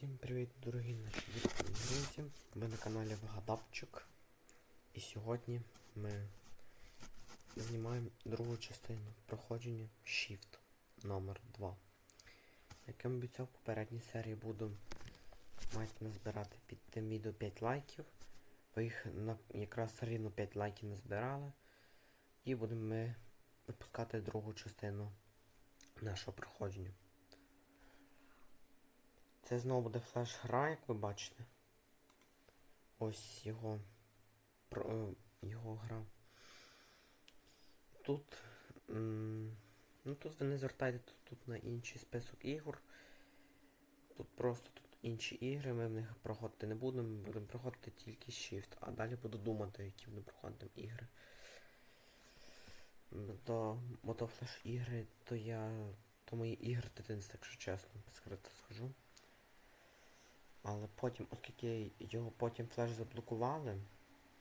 Всім привіт, дорогі наші друзі! Ми на каналі Вгадавчик. І сьогодні ми знімаємо другу частину проходження Shift номер 2 Як я обіцяв, в попередній серії буду мають назбирати під тим відео 5 лайків. Ви їх на, якраз рівно 5 лайків назбирали. І будемо ми випускати другу частину нашого проходження. Це знову буде флеш-гра, як ви бачите. Ось його е, його гра. Тут. ну тут ви не звертайте тут, тут на інший список ігор. Тут просто тут інші ігри, ми в них проходити не будемо, ми будемо проходити тільки Shift, а далі буду думати, які буду проходити ігри. То мотофлеш ігри, то я. То мої ігри дитинства, якщо чесно, скрито скажу. Але потім, оскільки його потім флеш заблокували,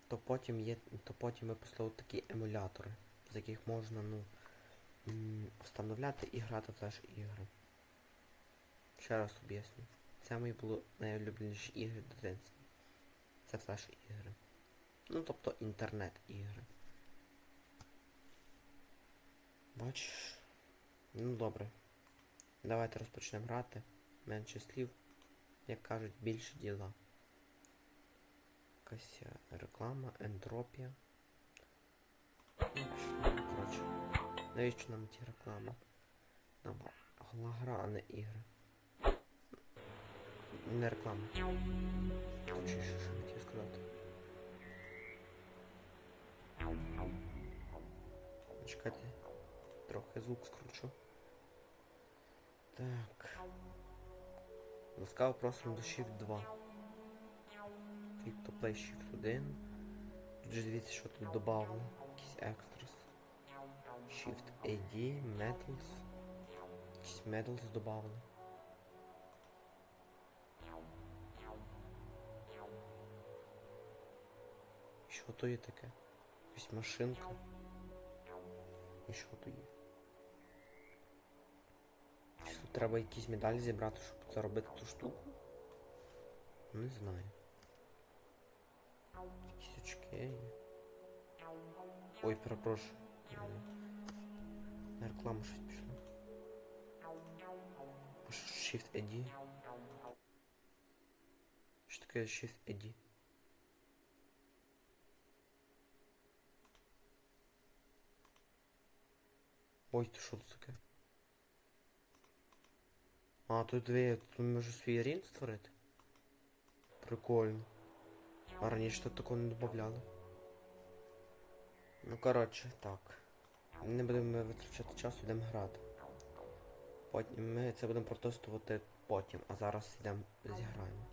то потім є. То потім випустили такі емулятори, з яких можна, ну, встановляти і грати флеш ігри. Ще раз об'ясню. Це мої були найулюбленіші ігри в дитинстві. Це флеш ігри. Ну, тобто інтернет-ігри. Бачиш? Ну добре. Давайте розпочнемо грати. Менше слів як кажуть, більше діла. Якась е, реклама, ентропія. Коротше. Навіщо нам ті реклами? Нам гра, а не ігри. Не реклама. Точніше, що хотів сказати. Чекайте, трохи звук скручу. Так. Ласкаво просимо до Shift 2. Click to play Shift 1. Тут же дивіться, що тут додавано. Якісь екстрас. Shift AD, Metals. Якісь Metals додавано. Що то є таке? Якась машинка. І що то є? Чи тут треба якісь медалі зібрати, щоб заробити ту штуку? Не знаю. Якісь очки є. Ой, перепрошую. На рекламу щось пішло. А що Shift AD? Що таке Shift AD? Ой, то що це таке? А, тут дві, тут можу свій рінг створити? Прикольно. А раніше тут такого не додавали. Ну коротше, так. Не будемо витрачати час, йдемо грати. Потім ми це будемо протестувати потім, а зараз йдемо зіграємо.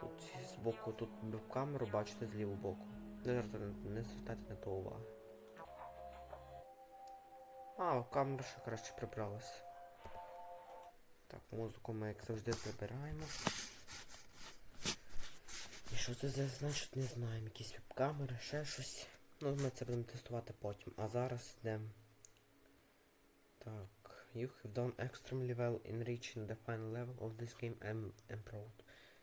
Тут з боку, тут камеру бачите з лівого боку. Не не звертайте на то уваги. А, камера ще краще прибралась. Так, музику ми, як завжди, прибираємо. І що це за значить, не знаємо. Якісь веб-камери, ще щось. Ну, ми це будемо тестувати потім. А зараз йдемо. Так. You have done extremely well in reaching the final level of this game. I'm, I'm.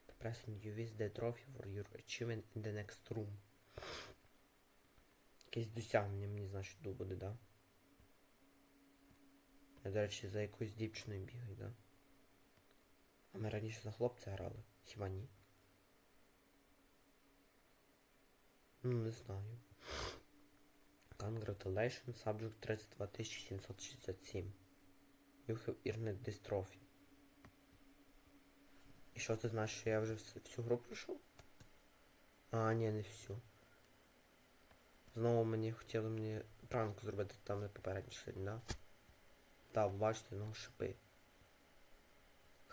The present you with the trophy for your achievement in the next room. Якесь досягнення мені, значить, буде, да? Я, до речі, за якоюсь дівчиною бігаю, да? А ми раніше за хлопця грали? Хіба ні? Ну, не знаю. Congratulations, subject 32767. You have earned this. І що це значить, що я вже всю гру пройшов? А, ні, не всю. Знову мені хотіли мені пранк зробити там на попередній сьогодні, да? Так, бачите, знову шипи.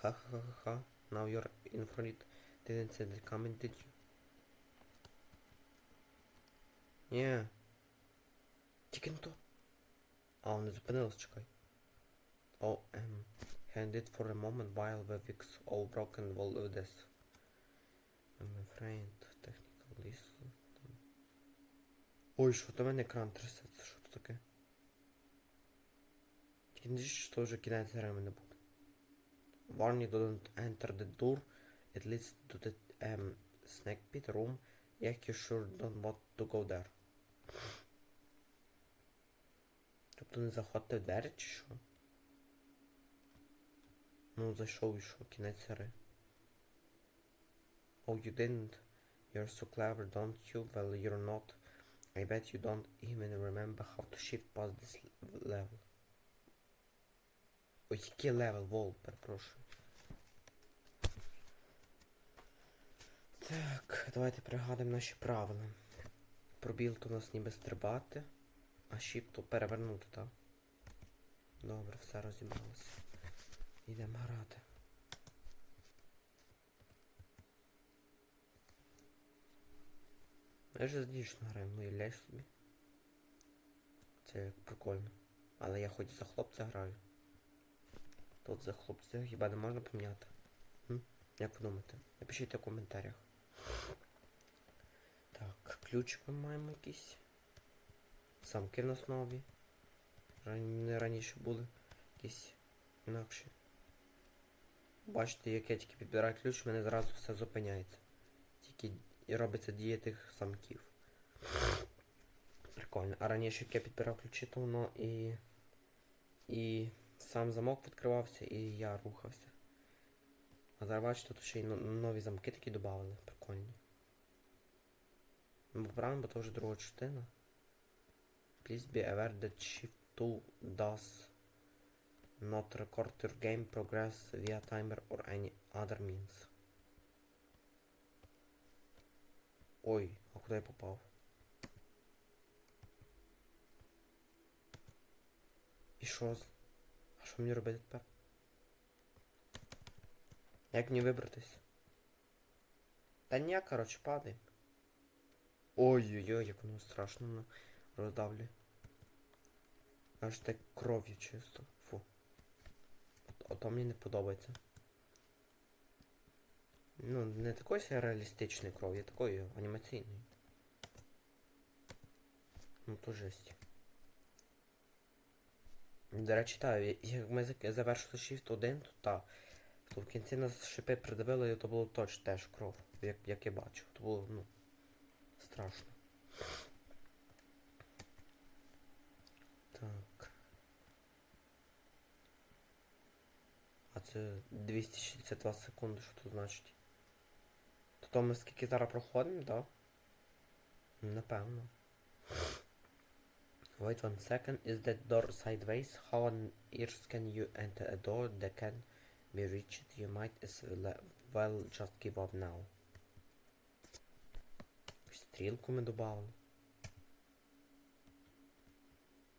Ха-ха-ха-ха. Now you're in for it. Didn't see the comment, did you? Ні. Тільки не то. А, не зупинилось, чекай. Oh, um, hand it for a moment while we fix all broken wall of this. I'm afraid technical issue. Ой, що то мене екран трясеться, що то таке? Тільки не що вже кінець грами не буде. Warning, don't enter the door. It leads to the um, snack pit room. Як you sure don't want to go there. Тобто не заходьте в двері чи що? Ну, зайшов і що, кінець гри. Oh, you didn't. You're so clever, don't you? Well, you're not. I bet you don't even remember how to shift past this l- level. Ой, який левел, вол, перепрошую. Так, давайте пригадуємо наші правила. Пробіл то у нас ніби стрибати, а shift то перевернути, так? Добре, все розібралося. Йдемо грати. Я ж дійсно граю, ну і ляж собі. Це прикольно. Але я хоч за хлопця граю. Тут за хлопця хіба не можна поміняти? Як ви думаєте? Напишіть у коментарях. Так, ключ ми маємо якийсь. Самки в нас нові. Не раніше були. Якісь інакші. Бачите, як я тільки підбираю ключ, в мене зразу все зупиняється. Тільки і робиться дія тих самків. Прикольно. А раніше, як я підбирав ключі, то воно і. І сам замок відкривався, і я рухався. А зараз тут ще й но- нові замки такі додали. Прикольні. Ну, правильно, бо то вже друга частина. Please be aware that Shift 2 does not record your game progress via timer or any other means. Ой, а куди я попав? І що? Що мені робити тепер? Як мені вибратись? Та ні, коротше, падай. Ой-ой-ой, як воно страшно роздавлює. Аж так кров'ю чисто. Фу. От, ото мені не подобається. Ну, не такої реалістичної крові, а такої анімаційної. Ну то жесть. До речі, так, як ми завершили Shift 1, то так. То в кінці нас шипи придавили, і то було точно теж кров, як, як я бачив. То було, ну, страшно. Так. А це 262 секунди, що тут значить? То то ми скільки зараз проходимо, так? Да? Напевно. Wait one second, is that door sideways? How on earth can you enter a door that can be reached? You might as well just give up now. Стрілку ми додали.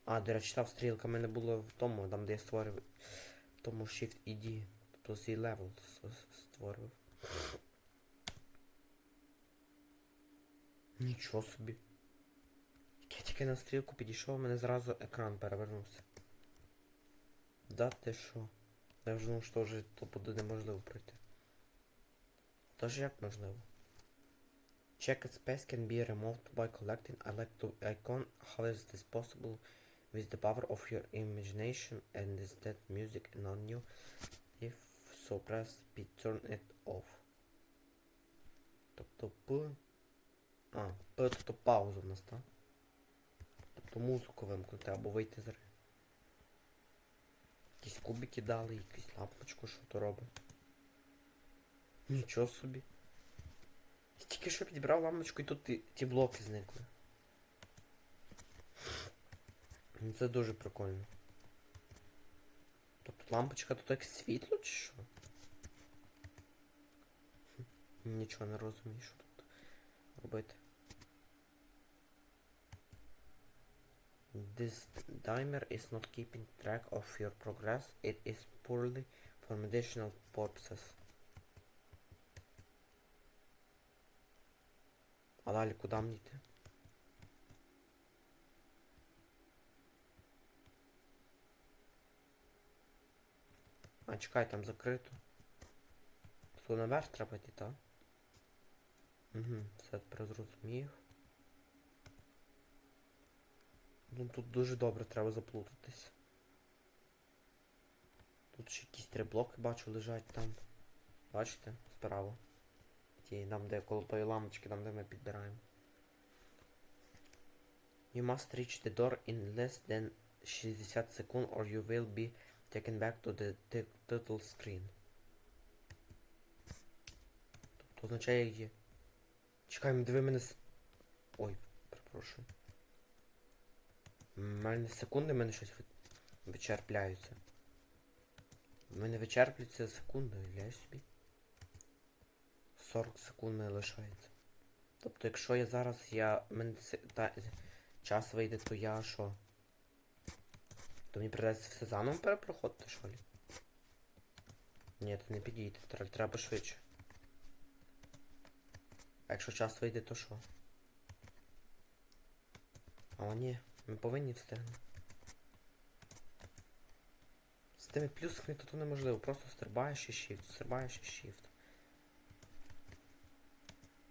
А, до речі, там стрілка в мене була в тому, там де я створив в тому Shift ED. Тобто свій левел створив. Нічого собі. Тільки на стрілку підійшов, у мене зразу екран перевернувся. Да ти що? Я вже думав, що вже то буде неможливо пройти. Тож як можливо? Checked space can be removed by collecting a electro icon. How is this possible? With the power of your imagination and is that music non new? If so press P turn it off. Тобто П. А, П тобто пауза в нас, так? Тобто музику вимкнути або вийти з гри. Якісь кубики дали, якусь лампочку, що то робить. Нічого собі. Я тільки що підібрав лампочку і тут ті, ті блоки зникли. Ну, Це дуже прикольно. Тобто лампочка тут як світло чи що? Нічого не розумію, що тут робити. This timer is not keeping track of your progress. It is poorly for medicinal purposes. А далі куди мені йти? А, чекай, там закрито. То наверх треба йти, так? Угу, все тепер зрозумів. Ну тут дуже добре треба заплутатись. Тут ще якісь три блоки бачу лежать там. Бачите? Справа. Ті, там, де коло тої там де ми підбираємо. You must reach the door in less than 60 секунд or you will be taken back to the title screen. Тобто означає. Чекай, диви мене. Ой, перепрошую. Мене секунди в мене щось ви- вичерпляються. У мене вичерплюється секунда, я собі. 40 секунд не лишається. Тобто, якщо я зараз я. Мене та, час вийде, то я що? То мені придеться все заново перепроходити, що ли? Ні, то не підійде, тр- треба швидше. А якщо час вийде, то що? А ні, ми повинні встигнути. З тими плюсами то, то неможливо, просто стрибаєш і shift, стрибаєш і shift.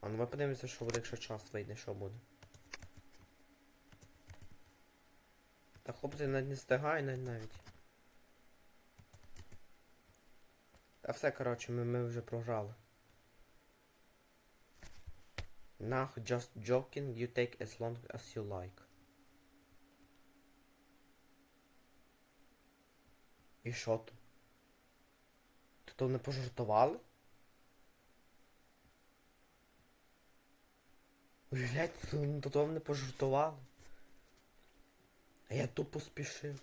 А ну ми подивимося, що буде, якщо час вийде, що буде. Та хлопці навіть не встигає навіть навіть. Та все, коротше, ми, ми вже програли. Nah, just joking, you take as long as you like. І що то? То то не пожартували? Уявляєте, то, то, не пожартували. А я тупо спішив.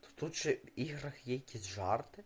То тут ще в іграх є якісь жарти?